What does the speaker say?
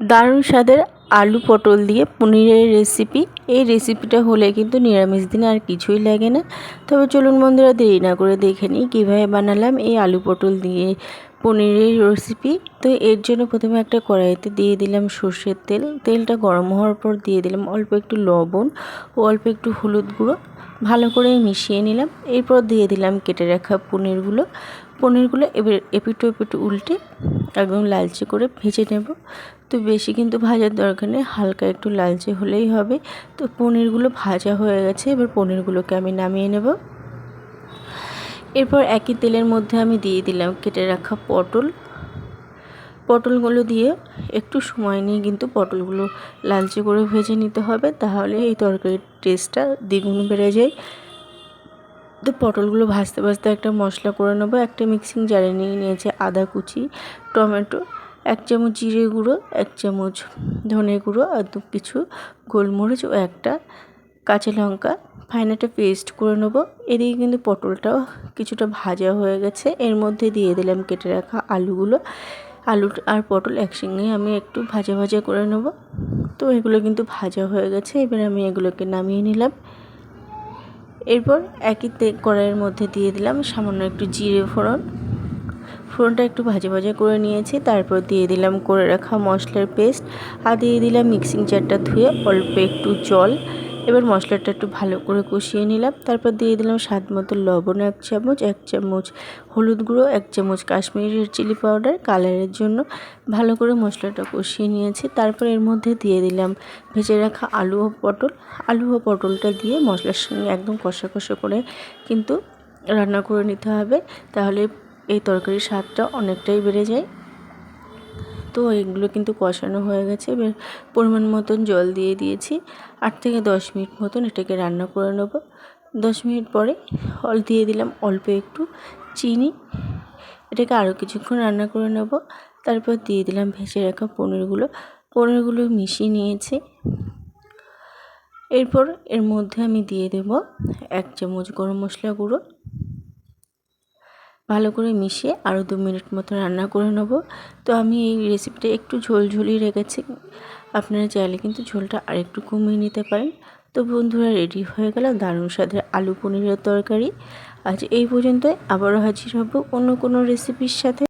দারুণ স্বাদের আলু পটল দিয়ে পনিরের রেসিপি এই রেসিপিটা হলে কিন্তু নিরামিষ দিনে আর কিছুই লাগে না। তবে চলুন বন্ধুরা, দেরি না করে দেখে নিই কীভাবে বানালাম এই আলু পটল দিয়ে পনিরের রেসিপি তো এর জন্য প্রথমে একটা কড়াইতে দিয়ে দিলাম সর্ষের তেল। তেলটা গরম হওয়ার পর দিয়ে দিলাম অল্প একটু লবণ ও অল্প একটু হলুদ গুঁড়ো। ভালো করে মিশিয়ে নিলাম। এরপর দিয়ে দিলাম কেটে রাখা পনিরগুলো। পনিরগুলো এবার এপিটো এপিটো উল্টে একদম লালচে করে ভেজে নেব। তো বেশি কিন্তু ভাজার দরকার নেই, হালকা একটু লালচে হলেই হবে। তো পনিরগুলো ভাজা হয়ে গেছে, এবার পনিরগুলোকে আমি নামিয়ে নেব। এরপর একই তেলের মধ্যে আমি দিয়ে দিলাম কেটে রাখা পটল। পটলগুলো দিয়ে একটু সময় নিয়ে কিন্তু পটলগুলো লালচে করে ভেজে নিতে হবে, তাহলে এই তরকারির টেস্টটা দ্বিগুণ বেড়ে যায়। তো পটলগুলো ভাজতে ভাজতে একটা মশলা করে নেব। একটা মিক্সিং জারে নিয়ে নিয়েছে আদা কুচি, টমেটো, এক চামচ জিরে গুঁড়ো, এক চামচ ধনে গুঁড়ো আর দু কিছু গোলমরিচ ও একটা কাঁচা লঙ্কা। ফাইন একটা পেস্ট করে নেব। এদিকে কিন্তু পটলটাও কিছুটা ভাজা হয়ে গেছে। এর মধ্যে দিয়ে দিলাম কেটে রাখা আলুগুলো। আলু আর পটল একসঙ্গে আমি একটু ভাজা ভাজা করে নেব। তো এগুলো কিন্তু ভাজা হয়ে গেছে। এবার আমি এগুলোকে নামিয়ে নিলাম। এরপর একই কড়াইয়ের মধ্যে দিয়ে দিলাম সামান্য একটু জিরে ফোড়ন। ফোড়নটা একটু ভাজে ভাজা করে নিয়েছি, তারপর দিয়ে দিলাম করে রাখা মশলার পেস্ট আর দিয়ে দিলাম মিক্সিং জারটা ধুয়ে অল্প একটু জল। এবার মশলাটা একটু ভালো করে কষিয়ে নিলাম। তারপর দিয়ে দিলাম স্বাদ মতো লবণ এক চামচ এক চামচ হলুদ গুঁড়ো, এক চামচ কাশ্মীরের চিলি পাউডার। কালারের জন্য ভালো করে মশলাটা কষিয়ে নিয়েছি। তারপর এর মধ্যে দিয়ে দিলাম ভেজে রাখা আলু ও পটল। আলু ও পটলটা দিয়ে মশলার সঙ্গে একদম কষা কষা করে কিন্তু রান্না করে নিতে হবে। তাহলে এই তরকারির স্বাদটা অনেকটাই বেড়ে যায়। তো এগুলো কিন্তু কষানো হয়ে গেছে। এবার পরিমাণ মতন জল দিয়ে দিয়েছি। আট থেকে দশ মিনিট মতন এটাকে রান্না করে নেব। দশ মিনিট পরে অল দিয়ে দিলাম অল্প একটু চিনি। এটাকে আরও কিছুক্ষণ রান্না করে নেব। তারপর দিয়ে দিলাম ভেজে রাখা পনিরগুলো। পনিরগুলো মিশিয়ে নিয়েছি। এরপর এর মধ্যে আমি দিয়ে দেব এক চামচ গরম মশলা গুঁড়ো। ভালো করে মিশিয়ে আরও দু মিনিট মতো রান্না করে নেব। তো আমি এই রেসিপিটা একটু ঝোল ঝুলি রেখেছি। আপনারা চাইলে কিন্তু ঝোলটা আরেকটু কমিয়ে নিতে পারেন। তো বন্ধুরা রেডি হয়ে গেল দারুণ স্বাদের আলু পনিরের তরকারি। আজ এই পর্যন্তই। আবারও হাজির হব অন্য কোনো রেসিপির সাথে।